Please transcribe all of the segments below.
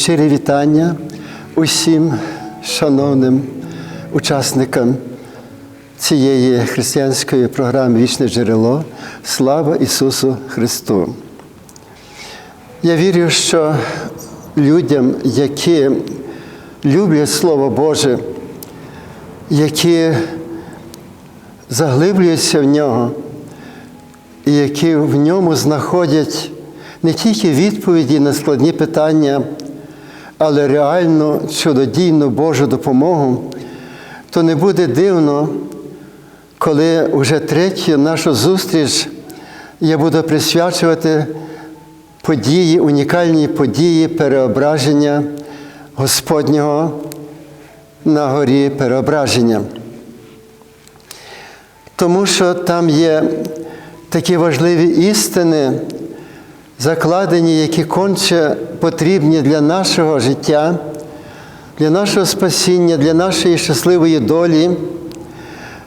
Щирі вітання усім шановним учасникам цієї християнської програми Вічне джерело. Слава Ісусу Христу! Я вірю, що людям, які люблять Слово Боже, які заглиблюються в нього, і які в ньому знаходять не тільки відповіді на складні питання, але реальну чудодійну Божу допомогу, то не буде дивно, коли вже третю нашу зустріч я буду присвячувати події, унікальні події переображення Господнього на горі переображення. Тому що там є такі важливі істини, закладені, які конче потрібні для нашого життя, для нашого спасіння, для нашої щасливої долі,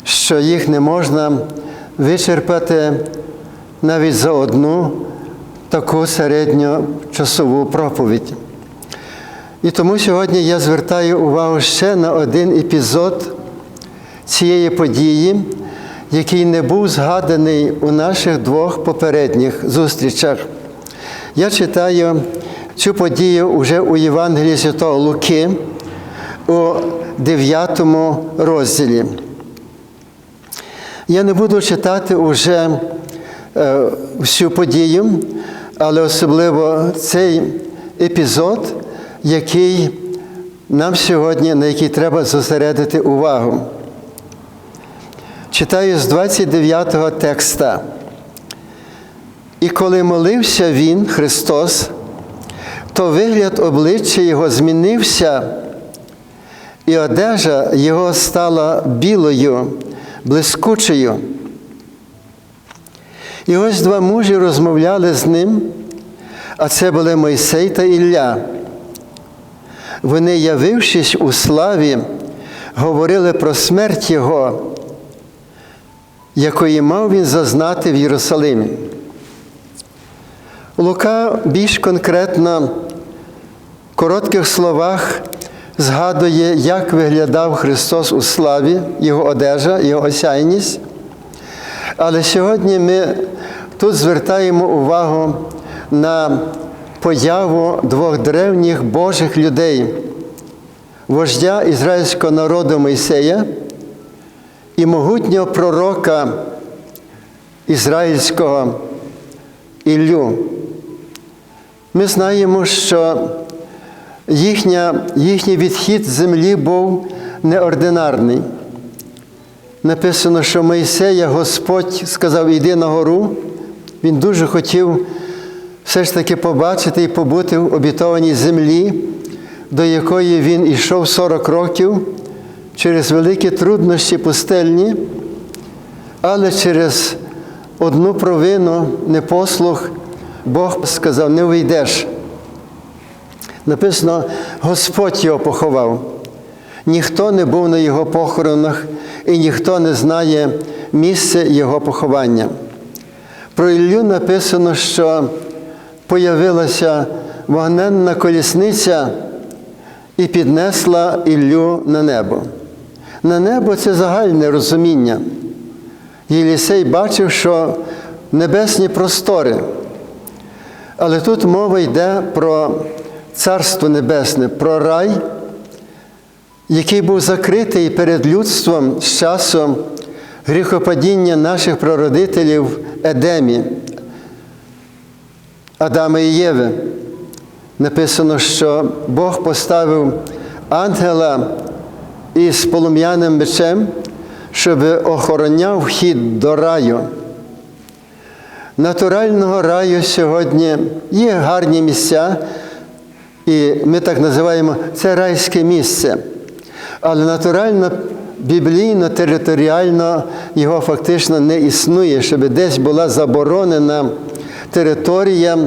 що їх не можна вичерпати навіть за одну таку середньочасову проповідь. І тому сьогодні я звертаю увагу ще на один епізод цієї події, який не був згаданий у наших двох попередніх зустрічах. Я читаю цю подію вже у Євангелії Святого Луки у 9 розділі. Я не буду читати уже е, всю подію, але особливо цей епізод, який нам сьогодні, на який треба зосередити увагу. Читаю з 29-го текста. І коли молився Він, Христос, то вигляд обличчя Його змінився, і одежа Його стала білою, блискучою. І ось два мужі розмовляли з ним, а це були Мойсей та Ілля. Вони, явившись у славі, говорили про смерть Його, якої мав він зазнати в Єрусалимі. Лука більш конкретно в коротких словах згадує, як виглядав Христос у славі, Його одежа, Його осяйність. Але сьогодні ми тут звертаємо увагу на появу двох древніх Божих людей, вождя ізраїльського народу Мойсея і могутнього пророка ізраїльського Іллю. Ми знаємо, що їхня, їхній відхід з землі був неординарний. Написано, що Мойсея Господь сказав, іди на гору. Він дуже хотів все ж таки побачити і побути в обітованій землі, до якої він ішов 40 років через великі труднощі пустельні, але через одну провину, непослух, Бог сказав, не вийдеш. Написано, Господь його поховав. Ніхто не був на його похоронах і ніхто не знає місце його поховання. Про Іллю написано, що появилася вогненна колісниця і піднесла Іллю на небо. На небо це загальне розуміння. Єлісей бачив, що небесні простори. Але тут мова йде про Царство Небесне, про рай, який був закритий перед людством з часом гріхопадіння наших прародителів Едемі, Адама і Єви. Написано, що Бог поставив ангела із полум'яним мечем, щоб охороняв вхід до раю. Натурального раю сьогодні є гарні місця, і ми так називаємо це райське місце. Але натурально, біблійно, територіально його фактично не існує, щоб десь була заборонена територія,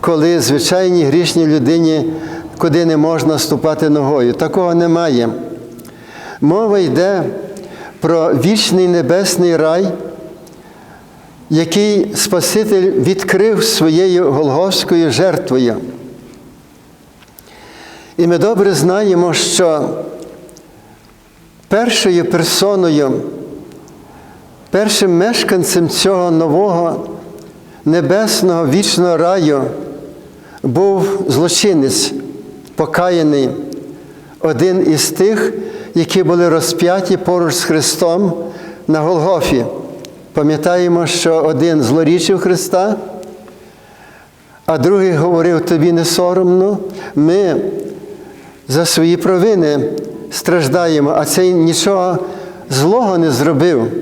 коли звичайній грішній людині куди не можна ступати ногою. Такого немає. Мова йде про вічний небесний рай, який Спаситель відкрив своєю Голгофською жертвою. І ми добре знаємо, що першою персоною, першим мешканцем цього нового небесного вічного раю був злочинець, покаяний, один із тих, які були розп'яті поруч з Христом на Голгофі. Пам'ятаємо, що один злорічив Христа, а другий говорив, тобі не соромно, ми за свої провини страждаємо, а цей нічого злого не зробив.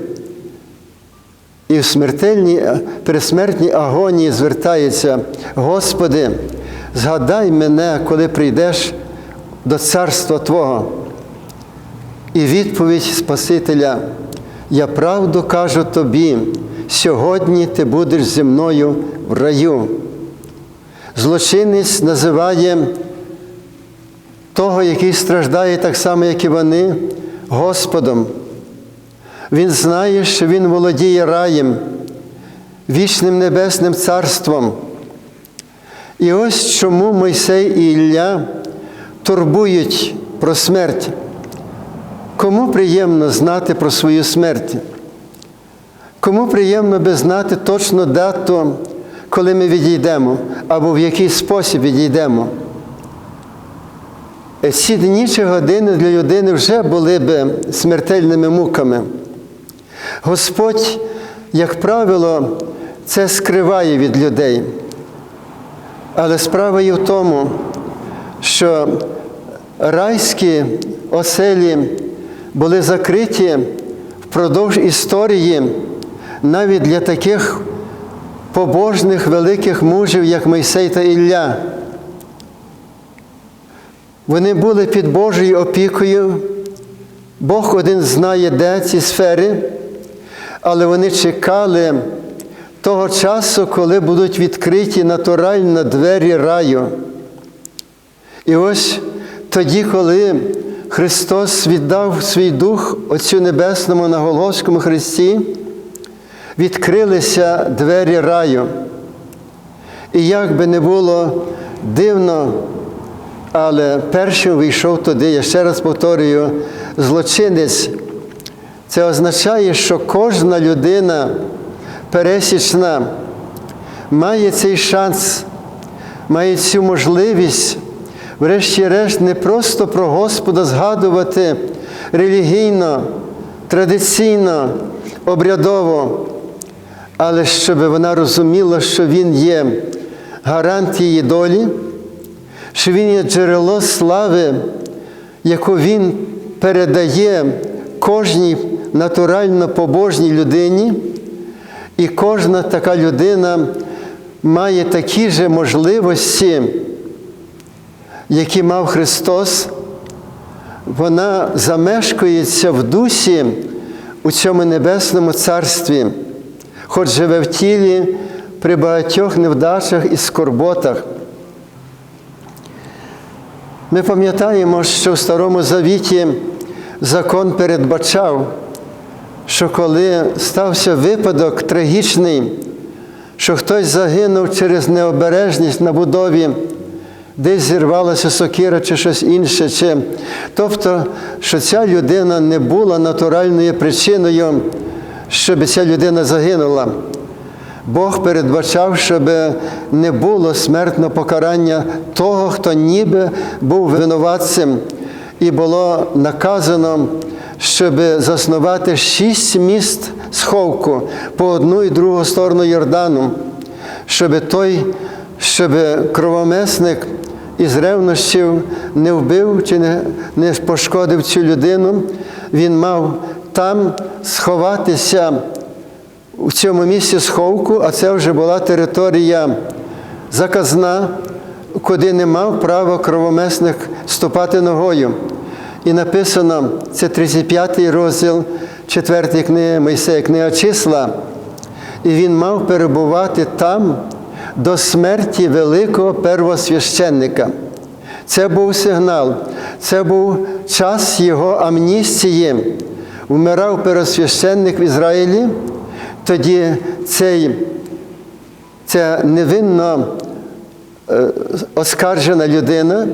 І в смертельній, пересмертній агонії звертається, Господи, згадай мене, коли прийдеш до царства Твого. І відповідь Спасителя, я правду кажу тобі, сьогодні ти будеш зі мною в раю. Злочинець називає того, який страждає так само, як і вони, Господом. Він знає, що Він володіє раєм, вічним небесним царством. І ось чому Мойсей і Ілля турбують про смерть. Кому приємно знати про свою смерть? Кому приємно би знати точно дату, коли ми відійдемо, або в який спосіб відійдемо? Ці дні чи години для людини вже були би смертельними муками. Господь, як правило, це скриває від людей. Але справа є в тому, що райські оселі були закриті впродовж історії навіть для таких побожних великих мужів, як Мойсей та Ілля. Вони були під Божою опікою. Бог один знає, де ці сфери, але вони чекали того часу, коли будуть відкриті натурально двері раю. І ось тоді, коли Христос віддав свій дух Отцю Небесному на Голгофському Христі, відкрилися двері раю. І як би не було дивно, але першим вийшов туди, я ще раз повторюю, злочинець. Це означає, що кожна людина пересічна має цей шанс, має цю можливість, врешті-решт, не просто про Господа згадувати релігійно, традиційно, обрядово, але щоб вона розуміла, що Він є гарант її долі, що Він є джерело слави, яку Він передає кожній натурально побожній людині, і кожна така людина має такі ж можливості, які мав Христос, вона замешкується в дусі у цьому небесному царстві, хоч живе в тілі при багатьох невдачах і скорботах. Ми пам'ятаємо, що в Старому Завіті закон передбачав, що коли стався випадок трагічний, що хтось загинув через необережність на будові, десь зірвалася сокира чи щось інше, чи... тобто, що ця людина не була натуральною причиною, щоб ця людина загинула. Бог передбачав, щоб не було смертного покарання того, хто ніби був винуватцем, і було наказано, щоб заснувати шість міст сховку по одну і другу сторону Йордану, щоб той, щоб кровомесник із ревнощів не вбив чи не, не пошкодив цю людину, він мав там сховатися у цьому місці сховку, а це вже була територія заказна, куди не мав права кровомесник ступати ногою. І написано, це 35-й розділ 4 книги Мойсея, книга числа. І він мав перебувати там до смерті великого первосвященника. Це був сигнал, це був час його амністії. Вмирав первосвященник в Ізраїлі, тоді цей, ця невинно е, оскаржена людина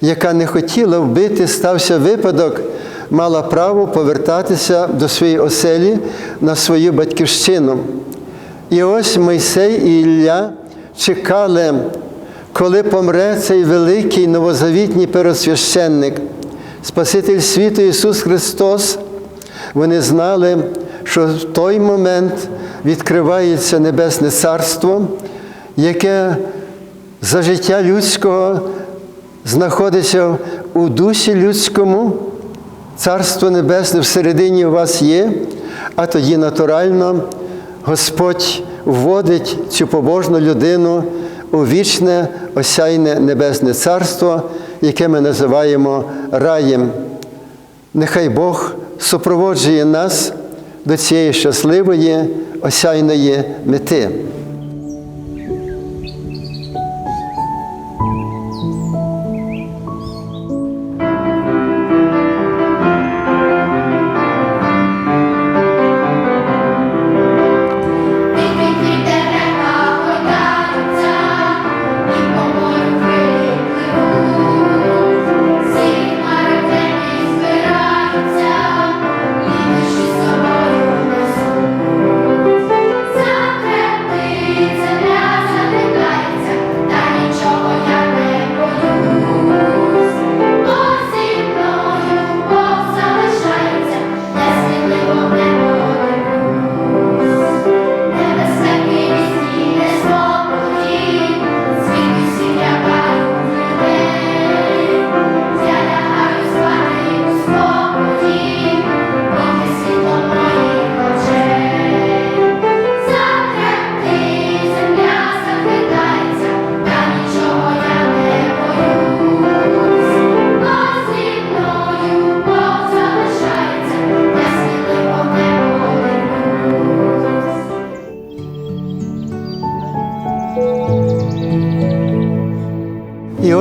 яка не хотіла вбити, стався випадок, мала право повертатися до своєї оселі на свою батьківщину. І ось Мойсей і Ілля чекали, коли помре цей великий новозавітній первосвященник, Спаситель світу Ісус Христос. Вони знали, що в той момент відкривається Небесне Царство, яке за життя людського знаходиться у дусі людському, Царство Небесне всередині у вас є, а тоді натурально Господь вводить цю побожну людину у вічне осяйне Небесне Царство, яке ми називаємо раєм. Нехай Бог супроводжує нас до цієї щасливої осяйної мети.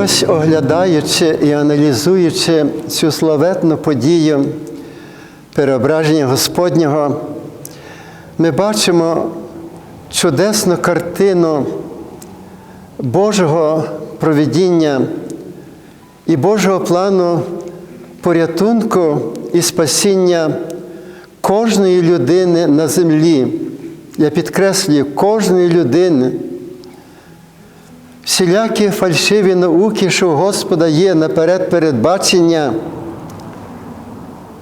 Ось оглядаючи і аналізуючи цю славетну подію переображення Господнього, ми бачимо чудесну картину Божого провідіння і Божого плану порятунку і спасіння кожної людини на землі. Я підкреслюю, кожної людини. Всілякі фальшиві науки, що у Господа є наперед передбачення,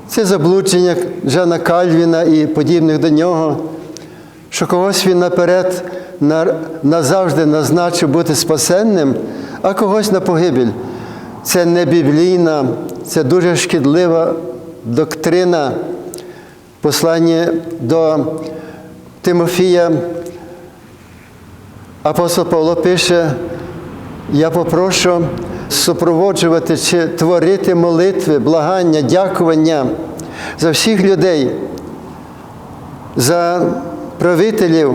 це заблудження Жана Кальвіна і подібних до нього, що когось він наперед назавжди назначив бути спасенним, а когось на погибель. Це не біблійна, це дуже шкідлива доктрина. Послання до Тимофія Апостол Павло пише, я попрошу супроводжувати чи творити молитви, благання, дякування за всіх людей, за правителів,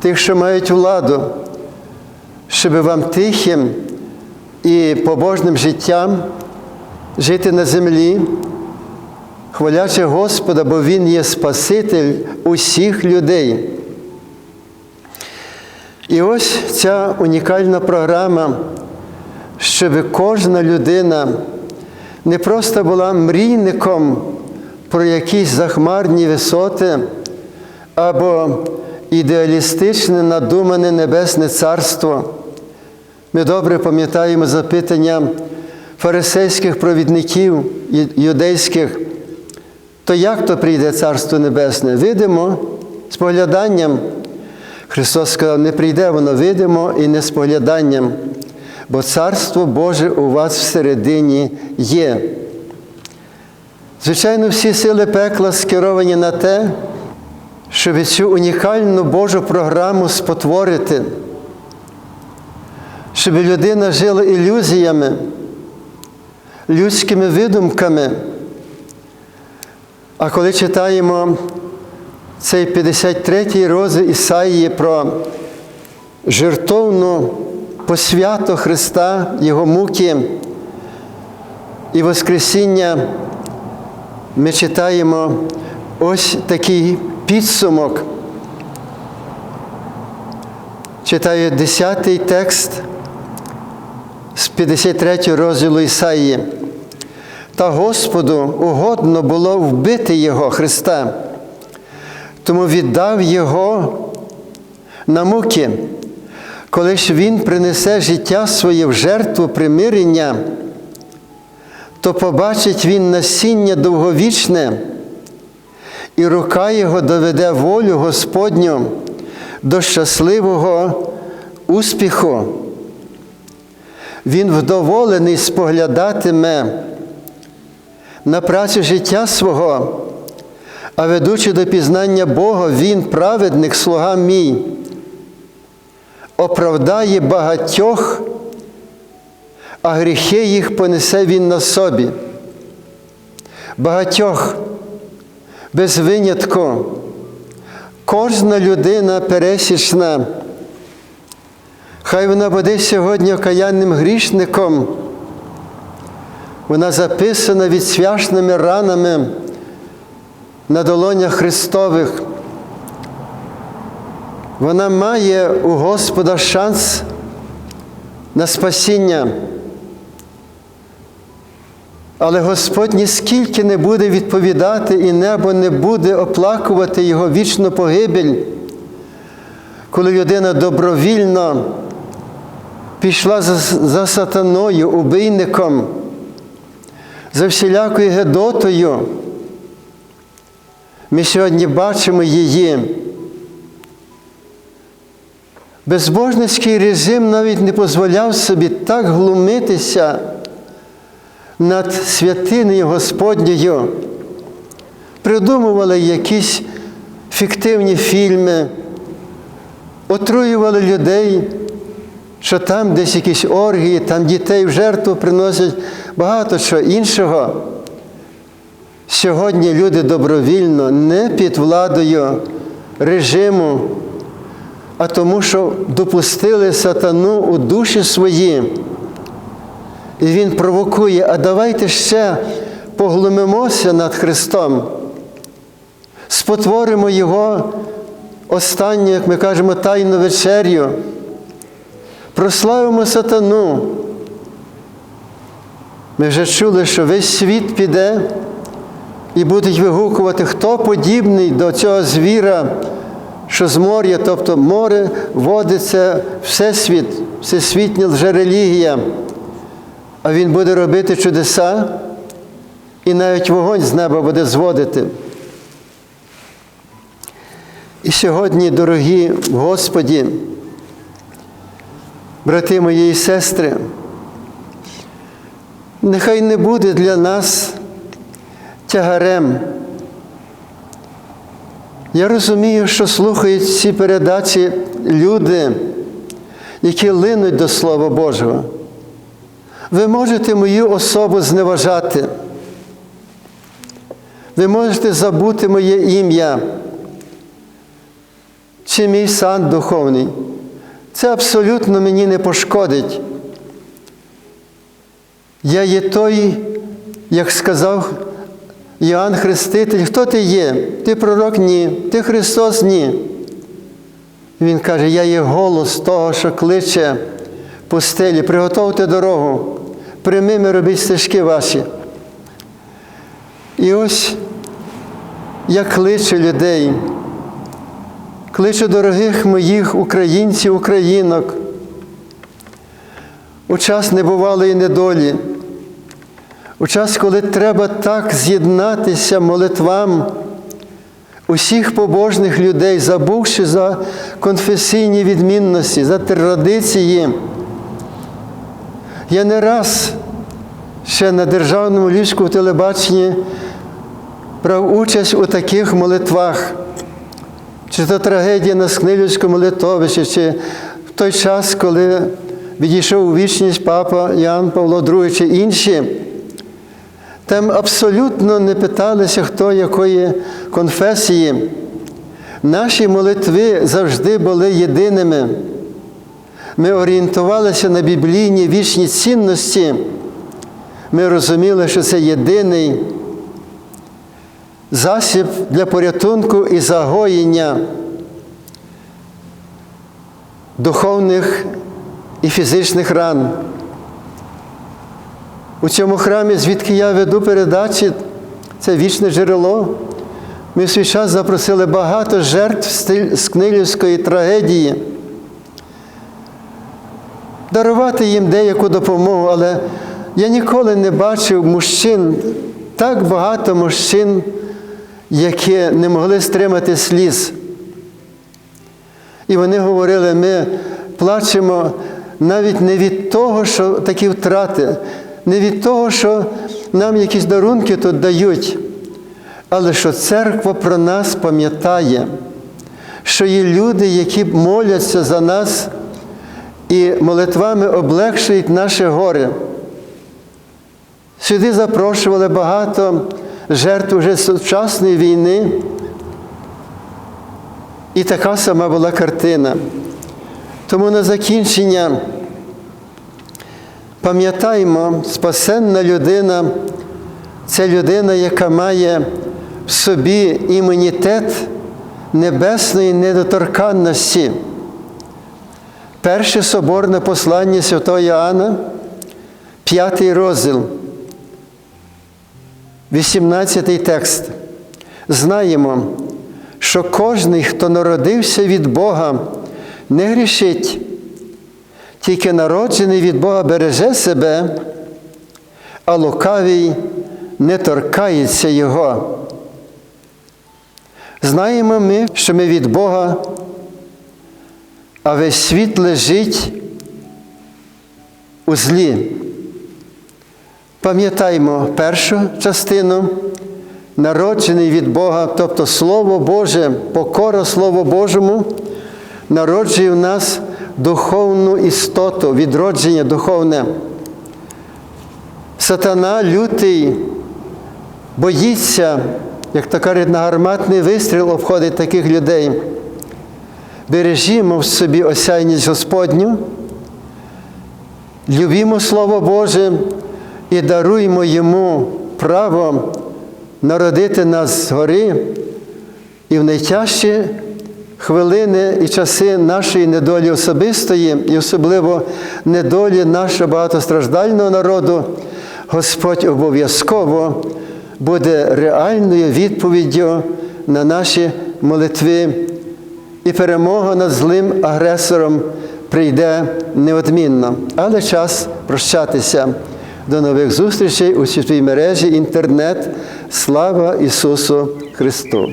тих, що мають владу, щоб вам тихим і побожним життям жити на землі, хвалячи Господа, бо Він є Спаситель усіх людей. І ось ця унікальна програма, щоб кожна людина не просто була мрійником про якісь захмарні висоти або ідеалістичне надумане Небесне Царство. Ми добре пам'ятаємо запитання фарисейських провідників юдейських, то як то прийде Царство Небесне? Видимо, спогляданням. Христос сказав, не прийде воно видимо і не спогляданням, бо Царство Боже у вас всередині є. Звичайно, всі сили пекла скеровані на те, щоб цю унікальну Божу програму спотворити, щоб людина жила ілюзіями, людськими видумками. А коли читаємо цей 53-й розділ Ісаїї про жертовну посвяту Христа, Його муки і Воскресіння, ми читаємо ось такий підсумок. Читаю 10-й текст з 53 розділу Ісаї. Та Господу угодно було вбити Його Христа, тому віддав Його на муки, коли ж Він принесе життя своє в жертву примирення, то побачить Він насіння довговічне, і рука Його доведе волю Господню до щасливого успіху. Він вдоволений споглядатиме на працю життя свого, а ведучи до пізнання Бога, Він, праведник, слуга мій, оправдає багатьох, а гріхи їх понесе Він на собі. Багатьох, без винятку, кожна людина пересічна. Хай вона буде сьогодні окаянним грішником. Вона записана відсвяшними ранами на долонях Христових. Вона має у Господа шанс на спасіння. Але Господь ніскільки не буде відповідати, і небо не буде оплакувати його вічну погибель, коли людина добровільно пішла за, за сатаною, убийником, за всілякою Гедотою. Ми сьогодні бачимо її. Безбожницький режим навіть не дозволяв собі так глумитися над святиною Господньою. Придумували якісь фіктивні фільми, отруювали людей, що там десь якісь оргії, там дітей в жертву приносять багато чого іншого. Сьогодні люди добровільно не під владою режиму, а тому, що допустили сатану у душі свої. І він провокує, а давайте ще поглумимося над Христом, спотворимо Його останню, як ми кажемо, тайну вечерю, прославимо сатану. Ми вже чули, що весь світ піде і будуть вигукувати, хто подібний до цього звіра, що з моря, тобто море, води це всесвіт, всесвітня лжерелігія. А він буде робити чудеса, і навіть вогонь з неба буде зводити. І сьогодні, дорогі Господі, брати мої і сестри, нехай не буде для нас тягарем. Я розумію, що слухають ці передачі люди, які линуть до Слова Божого. Ви можете мою особу зневажати. Ви можете забути моє ім'я чи мій сан духовний. Це абсолютно мені не пошкодить. Я є той, як сказав Іоанн Хреститель, хто ти є? Ти пророк? Ні, ти Христос? Ні. Він каже, я є голос того, що кличе пустелі, приготовте дорогу, прямими робіть стежки ваші. І ось я кличу людей, кличу дорогих моїх українців, українок, у час небувалої недолі, у час, коли треба так з'єднатися молитвам усіх побожних людей, забувши за конфесійні відмінності, за традиції. Я не раз ще на державному ліжку телебаченні брав участь у таких молитвах, чи то трагедія на Скнилівському литовищі, чи в той час, коли відійшов у вічність папа Ян Павло II чи інші. Там абсолютно не питалися, хто якої конфесії. Наші молитви завжди були єдиними. Ми орієнтувалися на біблійні вічні цінності. Ми розуміли, що це єдиний засіб для порятунку і загоєння духовних і фізичних ран. У цьому храмі, звідки я веду передачі, це вічне джерело. Ми в свій час запросили багато жертв з Книлівської трагедії. Дарувати їм деяку допомогу, але я ніколи не бачив мужчин, так багато мужчин, які не могли стримати сліз. І вони говорили, ми плачемо навіть не від того, що такі втрати, не від того, що нам якісь дарунки тут дають, але що церква про нас пам'ятає, що є люди, які моляться за нас і молитвами облегшують наше горе. Сюди запрошували багато жертв уже сучасної війни. І така сама була картина. Тому на закінчення пам'ятаємо, спасенна людина це людина, яка має в собі імунітет небесної недоторканності. Перше соборне послання святого Іоанна, п'ятий розділ, 18 текст. Знаємо, що кожний, хто народився від Бога, не грішить, тільки народжений від Бога береже себе, а лукавий не торкається Його. Знаємо ми, що ми від Бога, а весь світ лежить у злі. Пам'ятаємо першу частину, народжений від Бога, тобто Слово Боже, покора Слову Божому, народжує в нас духовну істоту, відродження духовне. Сатана лютий боїться, як то кажуть, на гарматний вистріл обходить таких людей. Бережімо в собі осяйність Господню, любімо Слово Боже і даруймо Йому право народити нас згори і в найтяжчі хвилини і часи нашої недолі особистої, і особливо недолі нашого багатостраждального народу, Господь обов'язково буде реальною відповіддю на наші молитви, і перемога над злим агресором прийде неодмінно. Але час прощатися. До нових зустрічей у світовій мережі інтернет. Слава Ісусу Христу!